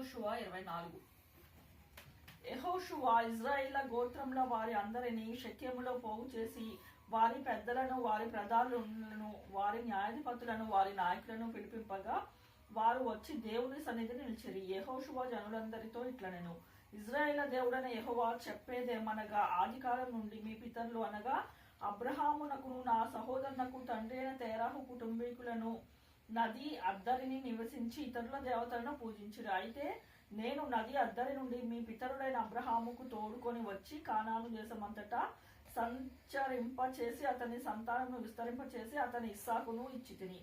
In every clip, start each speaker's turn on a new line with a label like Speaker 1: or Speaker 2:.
Speaker 1: యహోషువా ఇరవై నాలుగు. యహోషువా ఇజ్రాయిల గోత్రంలో వారి అందరినీ శక్యములో పోగు చేసి వారి పెద్దలను వారి ప్రధానులను వారి న్యాయాధిపతులను వారి నాయకులను పిలిపింపగా వారు వచ్చి దేవుని సన్నిధిని నిలిచిరి. యహోషువా జనులందరితో ఇట్లనెను. ఇజ్రాయేల దేవుడైన యహోవా చెప్పేదేమనగా ఆదికాలం నుండి మీ పితరులు అనగా అబ్రహామునకు నా సహోదరునకు తండ్రి అయిన తేరాహు కుటుంబీకులను నది అద్దరిని నివసించి ఇతరుల దేవతలను పూజించురు అయితే నేను నది అద్దరి నుండి మీ పితరుడైన అబ్రహాముకు తోడుకొని వచ్చి కానాను దేశమంతటా సంచరింప చేసి అతని సంతానమును విస్తరింప చేసి అతని ఇస్సాకును ఇచ్చి తిని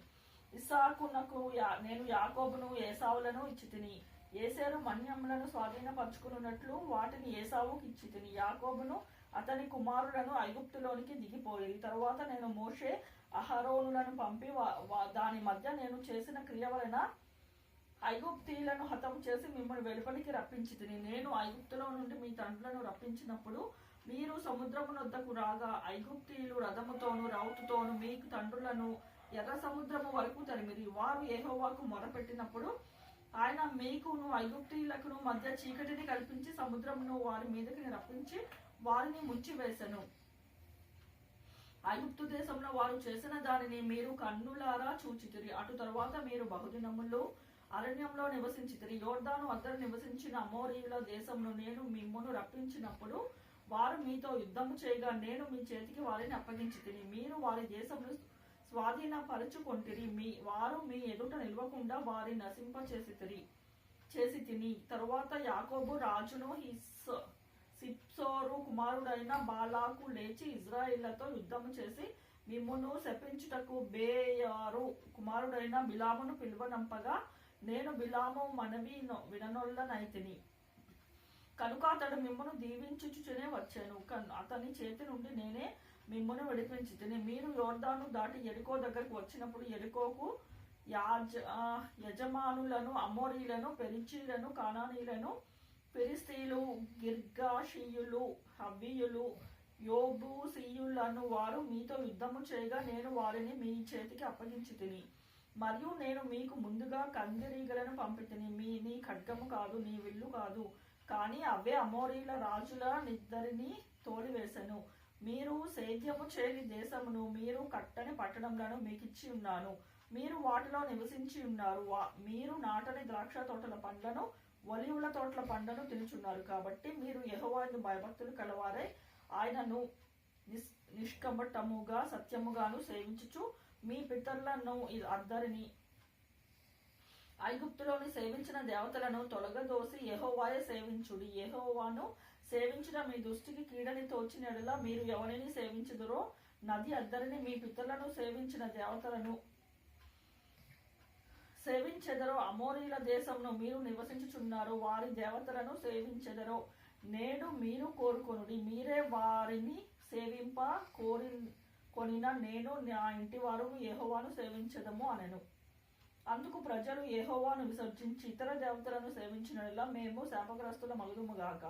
Speaker 1: ఇస్సాకునకు నేను యాకోబును ఏసావులను ఇచ్చి తిని ఏసేరు మన్యములను స్వాధీనపరుచుకున్నట్లు వాటిని ఏసావుకి ఇచ్చి తిని యాకోబును అతని కుమారులను ఐగుప్తులోనికి దిగిపోయి తరువాత నేను మోషే అహరోనులను పంపి దాని మధ్య నేను చేసిన క్రియ వలన ఐగుప్తీయులను హతం చేసి మిమ్మల్ని వెలుపలికి రప్పించి నేను ఐగుప్తులో నుండి మీ తండ్రులను రప్పించినప్పుడు మీరు సముద్రమునొద్దకు రాగా ఐగుప్తీయులు రథముతోను రౌతుతోను మీకు తండ్రులను ఎర్ర సముద్రము వరకు తరిమిరి. వారు ఏహోవాకు మొరపెట్టినప్పుడు ఆయన మీకును ఐగుప్తీయులకును మధ్య చీకటిని కల్పించి సముద్రమును వారి మీదకి రప్పించి వారిని ముంచివేశను ఐగుప్తు దేశంలో వారు చేసిన దానిని మీరు కన్నులారా చూచితిరి. అటు తరువాత మీరు బహుదినములు అరణ్యంలో నివసించితిరి. యోర్దాను అద్దరు నివసించిన అమోరీయుల దేశంలో నేను మిమ్మును రప్పించినప్పుడు వారు మీతో యుద్ధము చేయగా నేను మీ చేతికి వారిని అప్పగించితిని. మీరు వారి దేశంలో స్వాధీనపరచుకొంటిరి. మీ వారు మీ ఎదుట నిలవకుండా వారి నశింప చేసి చేసి తిని తరువాత యాకోబు రాజును హిస్ సిప్సోరు కుమారుడైన బాలాకు లేచి ఇజ్రాయిళ్ళతో యుద్ధము చేసి మిమ్మును శపించుటకు బేయారు. కుమారుడైన బిలామును పిలువనంపగా నేను బిలాము మనవి విననొల్లనైతిని. కనుక అతడు మిమ్మను దీవించుచునే వచ్చాను. కన్- అతని చేతి నుండి నేనే మిమ్మను విడిపించి తిని మీరు యోర్దాను దాటి ఎరుకో దగ్గరకు వచ్చినప్పుడు ఎరుకోకు యాజ యజమానులను అమోరీలను పెరిచీలను కానానీలను ఫిరిస్తీలు గిర్గాషీయులు హవ్వీయులు యోబూసీయులను వారు మీతో యుద్ధము చేయగా నేను వారిని మీ చేతికి అప్పగించి తిని మరియు నేను మీకు ముందుగా కందిరీగలను పంపితిని. మీ నీ ఖడ్గము కాదు నీ విల్లు కాదు. కానీ అవే అమోరీల రాజుల నిద్దరిని తోలివేశను మీరు సేద్యము చేయని దేశమును మీరు కట్టని పట్టణంలను మీకిచ్చి ఉన్నాను. మీరు వాటిలో నివసించి ఉన్నారు. వా- మీరు నాటని ద్రాక్ష తోటల పండ్లను ఒలివుల తోటల పండును తినుచున్నారు. కాబట్టి మీరు యహోవాను భయభక్తులు కలవారై ఆయనను నిష్ నిష్కపటముగా సత్యముగాను సేవించుచు మీ పితరులను అద్దరిని ఐగుప్తులోని సేవించిన దేవతలను తొలగదోసి యహోవాయే సేవించుడి. యహోవాను సేవించిన మీ దృష్టికి కీడని తోచినడలా మీరు ఎవరిని సేవించుదురో నది అద్దరిని మీ పితరులను సేవించిన దేవతలను సేవించెదరో అమోరీల దేశంలో మీరు నివసించుచున్నారు వారి దేవతలను సేవించెదరో. నేడు మీరు కోరుకొనుడి మీరే వారిని సేవింప కోరి కొనిన నేను నా ఇంటి వారు ఏహోవాను సేవించదము అనెను. అందుకు ప్రజలు ఏహోవాను విసర్జించి ఇతర దేవతలను సేవించినలా మేము శాపగ్రస్తుల మలుగుముగాక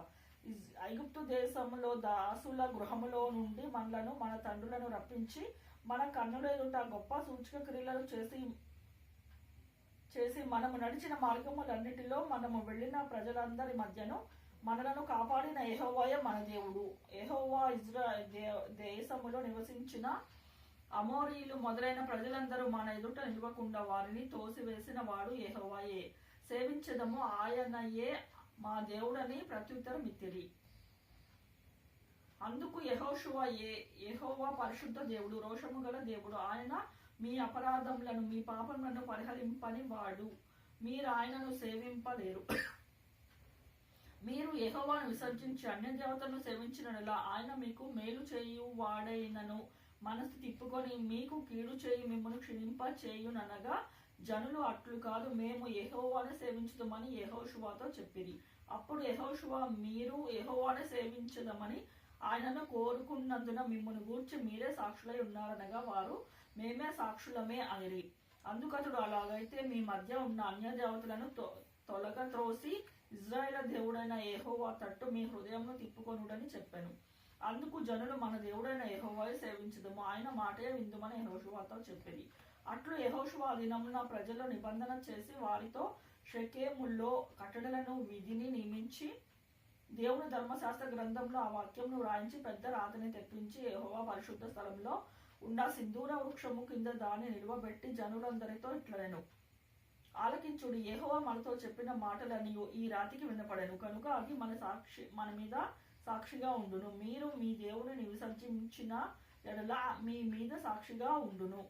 Speaker 1: ఐగుప్తు దేశంలో దాసుల గృహములో నుండి మనలను మన తండ్రులను రప్పించి మన కన్నుల ఎదుట గొప్ప సూచక క్రియలు చేసి చేసి మనము నడిచిన మార్గములన్నిటిలో మనము వెళ్ళిన ప్రజలందరి మధ్యను మనలను కాపాడిన ఏహోవాయ మన దేవుడు. ఏహోవా ఇజ్రా దేశములో నివసించిన అమోరీలు మొదలైన ప్రజలందరూ మన ఎదుట నిలవకుండా వారిని తోసివేసిన వాడు ఏహోవాయే సేవించదము ఆయనయే మా దేవుడని ప్రత్యుత్తరం ఇత్తిరి. అందుకు యహోషువా ఏ యహోవా పరిశుద్ధ దేవుడు రోషము గల దేవుడు. ఆయన మీ అపరాధములను మీ పాపములను పరిహరింపని వాడు మీరు ఆయనను సేవింపలేరు. మీరు యెహోవాను విసర్జించి అన్య దేవతలను సేవించినలా ఆయన మీకు మేలు చేయు వాడైనను మనసు తిప్పుకొని మీకు కీడు చేయి మిమ్మల్ని క్షీణింప చేయుననగా జనులు అట్లు కాదు మేము యెహోవాను సేవించుదామని యెహోషువాతో చెప్పిరి. అప్పుడు యెహోషువ మీరు యెహోవాను సేవించదమని ఆయనను కోరుకున్నందున మిమ్మల్ని గూర్చి మీరే సాక్షులై ఉన్నారనగా వారు మేమే సాక్షులమే అనిరి. అందుకతడు అలాగైతే మీ మధ్య ఉన్న అన్య దేవతలను తొ- తొలగ త్రోసి ఇజ్రాయేల్ దేవుడైన ఏహోవా తట్టు మీ హృదయంను తిప్పుకొనుడని చెప్పాను. అందుకు జనులు మన దేవుడైన యెహోవాయే సేవించదము. ఆయన మాటే విందుమని యహోషువాతో చెప్పింది అట్లు యహోషువా దినమున ప్రజలు నిబంధన చేసి వారితో షకేముల్లో కట్టడలను విధిని నియమించి దేవుని ధర్మశాస్త్ర గ్రంథంలో ఆ వాక్యంను వ్రాయించి పెద్ద రాతని తెప్పించి యహోవా పరిశుద్ధ స్థలంలో ఉన్న సింధూర వృక్షము కింద దాన్ని నిలువబెట్టి జనులందరితో ఇట్లనెను. ఆలకించుడు. ఏహోవా మనతో చెప్పిన మాటలన్నీ ఈ రాతికి వినపడెను. కనుక అది మన సాక్షి మన మీద సాక్షిగా ఉండును. మీరు మీ దేవుని విసర్జించిన ఎడల మీ మీద సాక్షిగా ఉండును.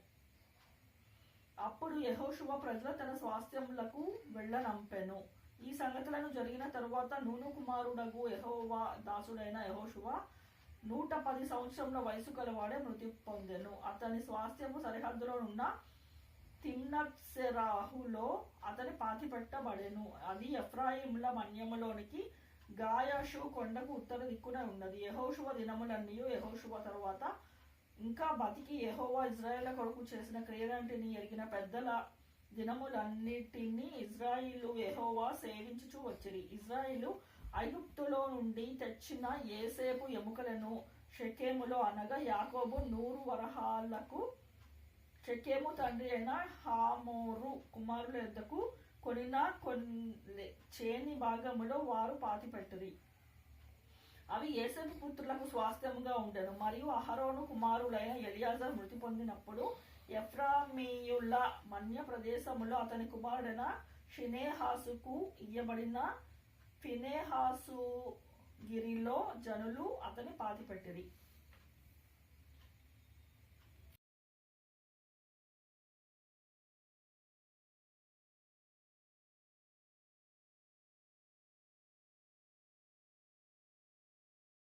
Speaker 1: అప్పుడు యహోశువ ప్రజల తన స్వాస్థ్యములకు వెళ్ళనంపెను. ఈ సంగతులను జరిగిన తరువాత నూను కుమారుడగు యహోవా దాసుడైన యహోశువ నూట పది సంవత్సరముల వయసు కలవాడే మృతి పొందెను. అతని స్వాస్థ్యము సరిహద్దులో ఉన్న తిమ్నత్సెరాహులో అతని పాతి పెట్టబడెను. అది ఎఫ్రాయిముల మన్యములోనికి గాయాషు కొండకు ఉత్తర దిక్కున ఉన్నది. యహోషువ దినములన్నీ యహోషువ తరువాత ఇంకా బతికి యహోవా ఇజ్రాయేల్ కొరకు చేసిన క్రియలంటిని ఎరిగిన పెద్దల దినములన్నిటినీ ఇజ్రాయిలు ఎహోవా సేవించుచు వచ్చిరి. ఇజ్రాయిలు అయుక్తులో నుండి తెచ్చిన ఏసేపు ఎముకలను షకేములో అనగా యాకోబు నూరు వరహాలకు షకేము తండ్రి అయిన హామోరు కుమారుల యొద్దకు కొనిన కొన్ని చేని భాగములో వారు పాతిపెట్టరి అవి ఏసేపు పుత్రులకు స్వాస్థ్యముగా ఉండను. మరియు అహరోను కుమారులైన ఎలియాజర్ మృతి పొందినప్పుడు ఎఫ్రామీయుల మన్య ప్రదేశములో అతని కుమారుడైన షినేహాసుకు ఇయ్యబడిన ఫినేహాసు గిరిలో జనులు అతని పాతిపెట్టిరి.